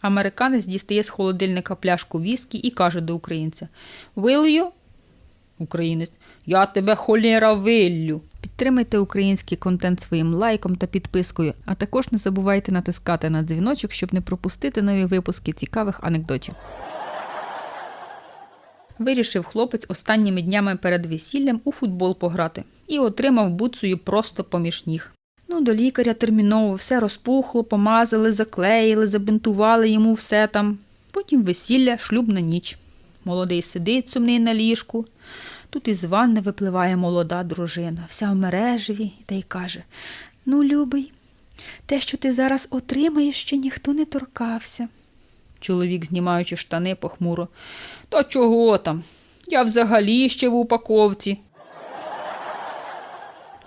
Американець дістає з холодильника пляшку віскі і каже до українця you? Українець. Я тебе холєра виллю. Підтримайте український контент своїм лайком та підпискою, а також не забувайте натискати на дзвіночок, щоб не пропустити нові випуски цікавих анекдотів. Вирішив хлопець останніми днями перед весіллям у футбол пограти і отримав буцею просто поміж ніг. До лікаря терміново все розпухло, помазали, заклеїли, забинтували йому все там. Потім весілля, шлюбна ніч. Молодий сидить сумний на ліжку. Тут із ванни випливає молода дружина, вся в мережеві, та й каже: Ну, любий, те, що ти зараз отримаєш, ще ніхто не торкався. Чоловік, знімаючи штани похмуро. Та чого там? Я взагалі ще в упаковці.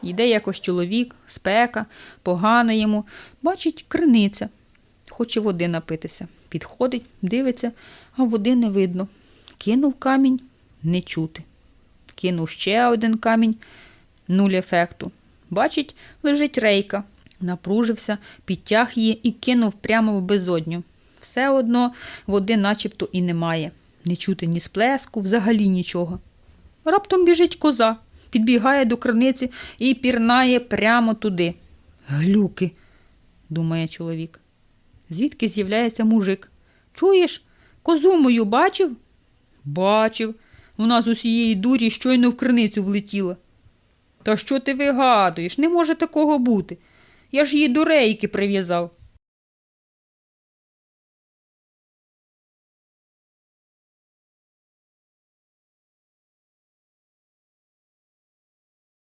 Йде якось чоловік, спека, погано йому, бачить криниця. Хоче води напитися. Підходить, дивиться, а води не видно. Кинув камінь не чути. Кинув ще один камінь нуль ефекту. Бачить, лежить рейка. Напружився, підтяг її і кинув прямо в безодню. Все одно води начебто і немає. Не чути ні сплеску, взагалі нічого. Раптом біжить коза, підбігає до криниці і пірнає прямо туди. Глюки, думає чоловік. Звідки з'являється мужик? Чуєш, козу мою бачив? Бачив. Вона з усієї дурі щойно в криницю влетіла. Та що ти вигадуєш? Не може такого бути. Я ж її до рейки прив'язав.